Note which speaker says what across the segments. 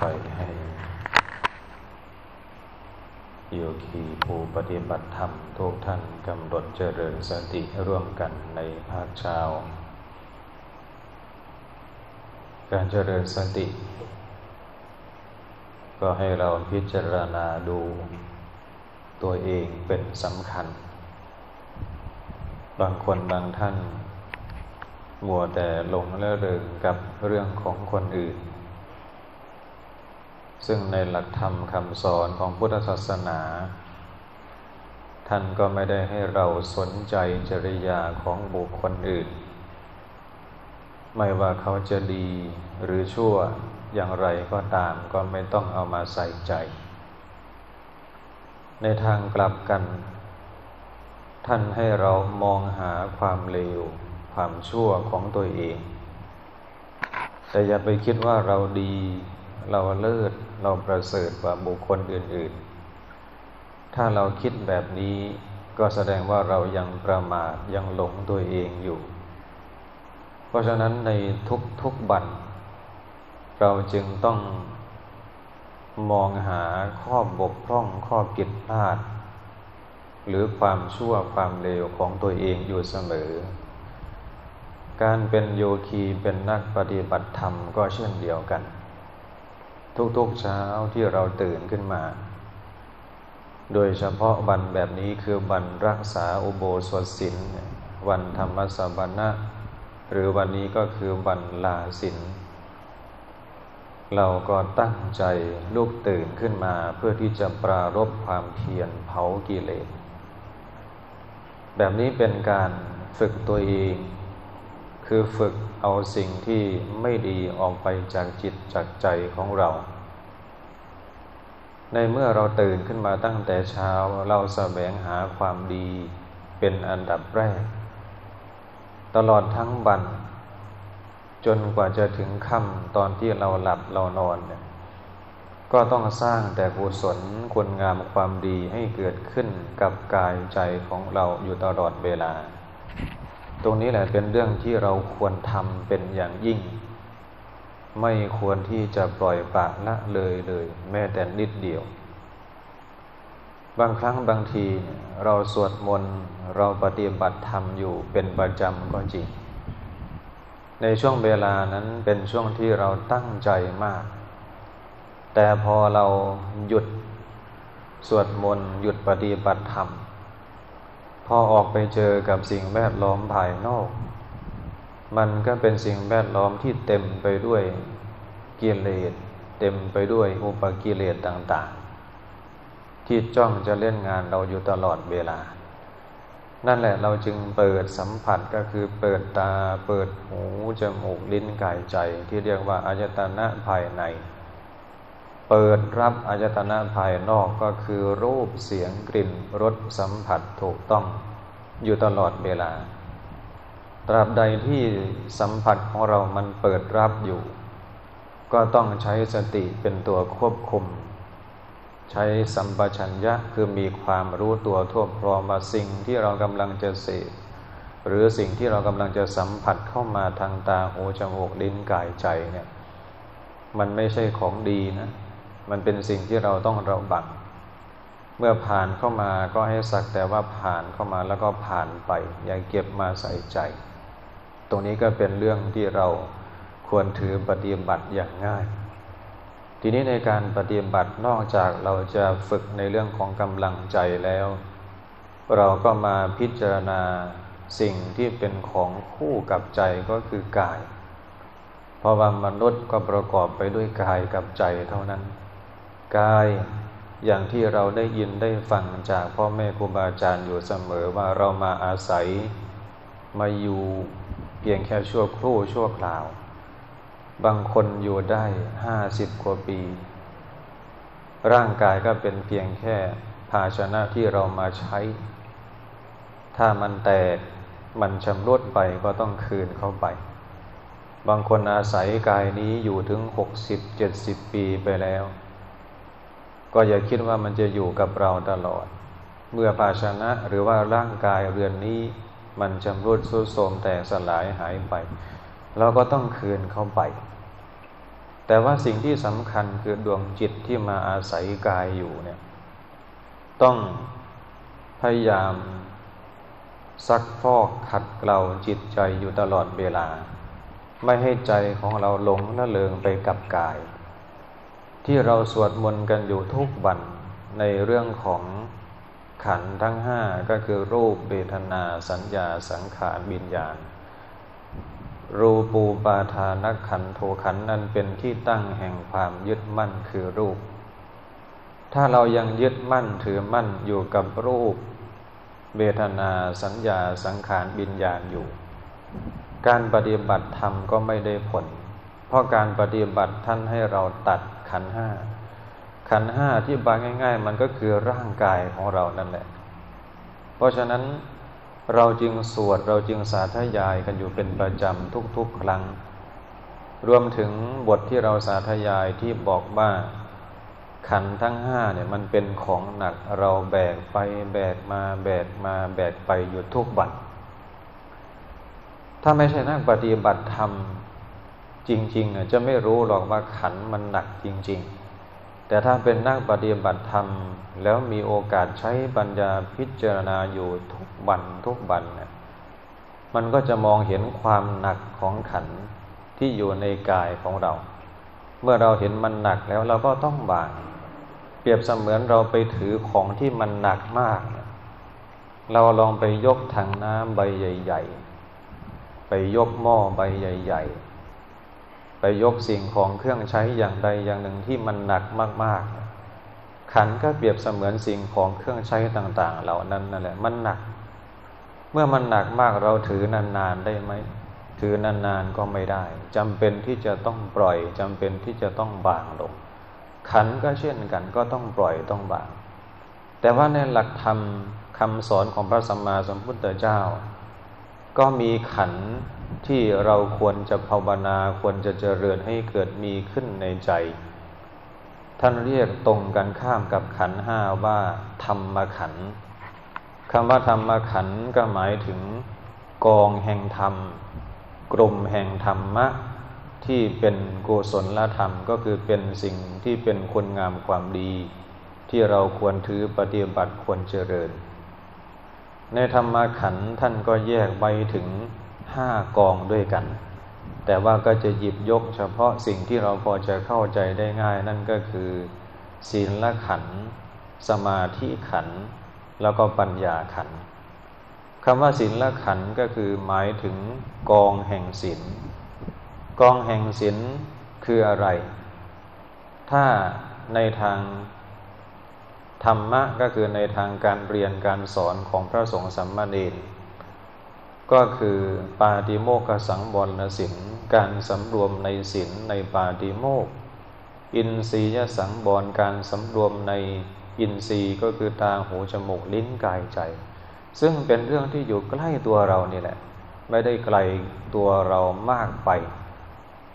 Speaker 1: ไปให้โยคีผู้ปฏิบัติธรรมทุกท่านกำหนดเจริญสติร่วมกันในภาคเช้า การเจริญสติ ก็ให้เราพิจารณาดูตัวเองเป็นสำคัญ บางคนบางท่านมัวแต่หลงและเริงกับเรื่องของคนอื่น ซึ่งในหลักธรรมคำสอนของพุทธศาสนา ท่านก็ไม่ได้ให้เราสนใจจริยาของบุคคลอื่น ไม่ว่าเขาจะดีหรือชั่วอย่างไรก็ตามก็ไม่ต้องเอามาใส่ใจ ในทางกลับกัน ท่านให้เรามองหาความเลวความชั่วของตัวเอง แต่อย่าไปคิดว่าเราดี เราเลิศเราประเสริฐกว่าบุคคลอื่น ๆ ถ้าเราคิดแบบนี้ก็แสดงว่าเรายังประมาทยังหลงตัวเองอยู่ เพราะฉะนั้นในทุกๆบันเราจึงต้องมองหาข้อบกพร่องข้อผิดพลาด หรือความชั่วความเลวของตัวเองอยู่เสมอ การเป็นโยคีเป็นนักปฏิบัติธรรมก็เช่นเดียวกัน ทุกๆเช้าที่เราตื่นขึ้นมา โดยเฉพาะวันแบบนี้คือวันรักษาอุโบสถศีลวันธรรมสวนะหรือวันนี้ก็คือวันลาศีลเราก็ตั้งใจลุกตื่นขึ้นมาเพื่อที่จะปรารบความเพียรเผากิเลส แบบนี้เป็นการฝึกตัวเอง คือฝึก เอาสิ่งที่ไม่ดีออกไปจากจิตจากใจของเรา ในเมื่อเราตื่นขึ้นมาตั้งแต่เช้าเราแสวงหาความดีเป็นอันดับแรก ตลอดทั้งวัน จนกว่าจะถึงค่ำตอนที่เราหลับเรานอนเนี่ยก็ต้องสร้างแต่กุศลคุณงามความดีให้เกิดขึ้นกับกายใจของเราอยู่ตลอดเวลา ตรงนี้แหละเป็นเรื่องที่เราควรทำเป็นอย่างยิ่ง ไม่ควรที่จะปล่อยปละละเลยเลย แม้แต่นิดเดียว บางครั้งบางทีเราสวดมนต์เราปฏิบัติธรรมอยู่เป็นประจำก็จริง ในช่วงเวลานั้นเป็นช่วงที่เราตั้งใจมาก แต่พอเราหยุดสวดมนต์หยุดปฏิบัติธรรม อออกไปเจอกับสิ่งแวดล้อมภายนอก มันก็เป็นสิ่งแวดล้อมที่เต็มไปด้วยกิเลสเต็มไปด้วยอุปกิเลสต่าง ๆ ที่จ้องจะเล่นงานเราอยู่ตลอดเวลา นั่นแหละเราจึงเปิดสัมผัสก็คือเปิดตาเปิดหูจมูกลิ้นกายใจที่เรียกว่าอายตนะภายใน เปิดรับอายตนะภายนอกก็คือรูปเสียงกลิ่นรสสัมผัสถูกต้องอยู่ตลอดเวลา ตราบใดที่สัมผัสของเรามันเปิดรับอยู่ ก็ต้องใช้สติเป็นตัวควบคุม ใช้สัมปชัญญะคือมีความรู้ตัวทั่วพร้อมว่าสิ่งที่เรากำลังจะเสพหรือสิ่งที่เรากำลังจะสัมผัสเข้ามาทางตาหูจมูกลิ้นกายใจเนี่ยมันไม่ใช่ของดีนะ มันเป็นสิ่งที่เราต้องระบังเมื่อผ่านเข้ามาก็ให้สักแต่ว่าผ่านเข้ามาแล้วก็ผ่านไป อย่าเก็บมาใส่ใจ ตรงนี้ก็เป็นเรื่องที่เราควรถือปฏิบัติอย่างง่าย ทีนี้ในการปฏิบัตินอกจากเราจะฝึกในเรื่องของกำลังใจแล้ว เราก็มาพิจารณาสิ่งที่เป็นของคู่กับใจก็คือกาย เพราะว่ามนุษย์ก็ประกอบไปด้วยกายกับใจเท่านั้น กาย อย่างที่เราได้ยินได้ฟังจากพ่อแม่ครูบาอาจารย์อยู่เสมอว่าเรามาอาศัย มาอยู่เพียงแค่ชั่วครู่ชั่วคราว บางคนอยู่ได้ห้าสิบกว่าปี ร่างกายก็เป็นเพียงแค่ภาชนะที่เรามาใช้ ถ้ามันแตกมันชำรุดไปก็ต้องคืนเข้าไป บางคนอาศัยกายนี้อยู่ถึงหกสิบเจ็ดสิบปีไปแล้ว ก็อย่าคิดว่ามันจะอยู่กับเราตลอด เมื่อภาชนะหรือว่าร่างกายเรือนนี้ มันชำรุดสุดโทรมแตกสลายหายไป เราก็ต้องคืนเข้าไป แต่ว่าสิ่งที่สำคัญคือดวงจิตที่มาอาศัยกายอยู่เนี่ยต้องพยายามซักฟอกขัดเกลาจิตใจอยู่ตลอดเวลา ไม่ให้ใจของเราหลงละเลงไปกับกาย ที่เราสวดมนต์กันอยู่ทุกวันในเรื่องของขันทั้งห้าก็คือรูปเบทนาสัญญาสังขารบิญญาณ รูปูปาทานขันโทขันนั้นเป็นที่ตั้งแห่งความยึดมั่นคือรูป ถ้าเรายังยึดมั่นถือมั่นอยู่กับรูป เวทนาสัญญาสังขารบิญญาณอยู่ การปฏิบัติธรรมก็ไม่ได้ผล เพราะการปฏิบัติท่านให้เราตัด ขันห้าขันห้าที่บางง่าย ๆ มันก็คือร่างกายของเรานั่นแหละ เพราะฉะนั้นเราจึงสวดเราจึงสาธยายกันอยู่เป็นประจำทุกๆ ครั้ง รวมถึงบทที่เราสาธยายที่บอกว่าขันทั้งห้าเนี่ยมันเป็นของหนักเราแบกไปแบกมาแบกมาแบกไปอยู่ทุกวันถ้าไม่ใช่นักปฏิบัติธรรม จริงๆจะไม่รู้หรอกว่าขันมันหนักจริง ๆ แต่ถ้าเป็นนักปฏิบัติธรรม แล้วมีโอกาสใช้ปัญญาพิจารณาอยู่ทุกวันทุกวันเนี่ยมันก็จะมองเห็นความหนักของขันที่อยู่ในกายของเรา เมื่อเราเห็นมันหนักแล้วเราก็ต้องวาง เปรียบเสมือนเราไปถือของที่มันหนักมาก เราลองไปยกถังน้ำใบใหญ่ ๆ ไปยกหม้อใบใหญ่ ๆ ไปยกสิ่งของเครื่องใช้อย่างใดอย่างหนึ่งที่มันหนักมากๆ ขันก็เปรียบเสมือนสิ่งของเครื่องใช้ต่าง ๆ เหล่านั้นนั่นแหละมันหนัก เมื่อมันหนักมากเราถือนานๆได้ไหมถือนานๆก็ไม่ได้จำเป็นที่จะต้องปล่อยจำเป็นที่จะต้องบางลง ขันก็เช่นกันก็ต้องปล่อยต้องบาง แต่ว่าในหลักธรรมคำสอนของพระสัมมาสัมพุทธเจ้า ก็มีขัน ที่เราควรจะภาวนาควรจะเจริญให้เกิดมีขึ้นในใจ ท่านเรียกตรงกันข้ามกับขันห้าว่า ธรรมขันคำว่าธรรมขันก็หมายถึงกองแห่งธรรม กลุ่มแห่งธรรมะ ที่เป็นกุศลธรรมก็คือเป็นสิ่งที่เป็นคุณงามความดี ที่เราควรถือปฏิบัติควรเจริญ ในธรรมขันท่านก็แยกไว้ถึง ห้ากองด้วยกัน แต่ว่าก็จะหยิบยกเฉพาะสิ่งที่เราพอจะเข้าใจได้ง่าย นั่นก็คือศีลละขัน สมาธิขัน แล้วก็ปัญญาขันคำว่าศีลละขันก็คือหมายถึงกองแห่งศีลกองแห่งศีลคืออะไร ถ้าในทางธรรมะก็คือในทางการเรียนการสอนของพระสงฆ์สัมมาเนร ก็คือปาติโมกสังบรณศีลการสำรวมในศีลในปาติโมก อินทรียสังบรการสำรวมในอินทรีย์ก็คือตาหูจมูกลิ้นกายใจ ซึ่งเป็นเรื่องที่อยู่ใกล้ตัวเรานี่แหละ ไม่ได้ไกลตัวเรามากไป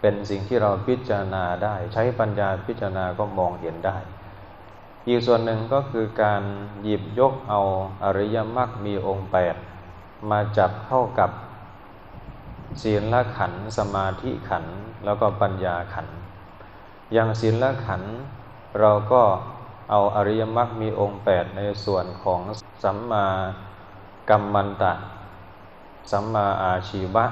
Speaker 1: เป็นสิ่งที่เราพิจารณาได้ ใช้ปัญญาพิจารณาก็มองเห็นได้ อีกส่วนหนึ่งก็คือการหยิบยกเอาอริยมรรคมีองค์แปด มาจับเข้ากับศีลละขันสมาธิขันแล้วก็ปัญญาขันอย่างศีลละขันเราก็เอาอริยมรรคมีองค์แปดในส่วนของสัมมากัมมันตะ สัมมาอาชีวะ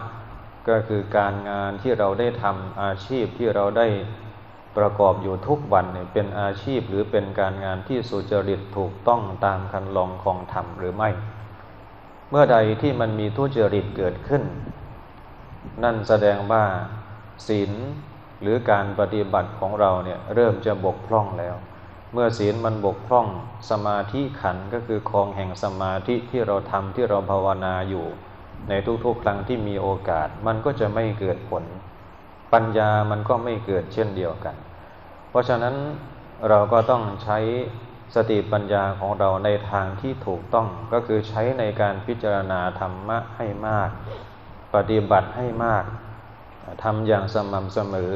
Speaker 1: ก็คือการงานที่เราได้ทำอาชีพที่เราได้ประกอบอยู่ทุกวันเนี่ยเป็นอาชีพหรือเป็นการงานที่สุจริตถูกต้องตามคันลองของธรรมหรือไม่ เมื่อใดที่มันมีทุจริตเกิดขึ้น นั่นแสดงว่าศีลหรือการปฏิบัติของเราเนี่ยเริ่มจะบกพร่องแล้ว เมื่อศีลมันบกพร่องสมาธิขันก็คือคองแห่งสมาธิที่เราทำที่เราภาวนาอยู่ ในทุกๆ ครั้งที่มีโอกาสมันก็จะไม่เกิดผล ปัญญามันก็ไม่เกิดเช่นเดียวกัน เพราะฉะนั้นเราก็ต้องใช้ สติปัญญาของเราในทางที่ถูกต้องก็คือใช้ในการพิจารณาธรรมะให้มาก ปฏิบัติให้มากทำอย่างสม่ำเสมอ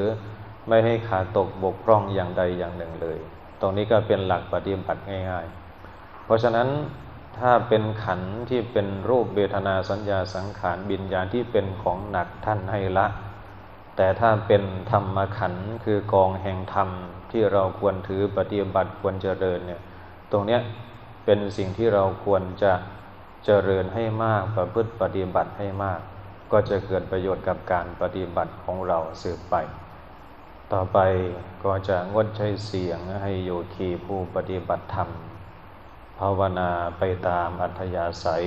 Speaker 1: ไม่ให้ขาดตกบกพร่องอย่างใดอย่างหนึ่งเลย ตรงนี้ก็เป็นหลักปฏิบัติง่าย ๆ เพราะฉะนั้นถ้าเป็นขันที่เป็นรูปเบทนาสัญญาสังขารบิญญาณที่เป็นของหนักท่านให้ละ แต่ถ้าเป็นธรรมขันธ์คือกองแห่งธรรมที่เราควรถือปฏิบัติควรเจริญเนี่ย ตรงเนี้ยเป็นสิ่งที่เราควรจะเจริญให้มากประพฤติปฏิบัติให้มาก ก็จะเกิดประโยชน์กับการปฏิบัติของเราสืบไป ต่อไปก็จะงดใช้เสียงให้โยคีผู้ปฏิบัติธรรม ภาวนาไปตามอัธยาศัย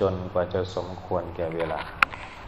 Speaker 1: จนกว่าจะสมควรแก่เวลา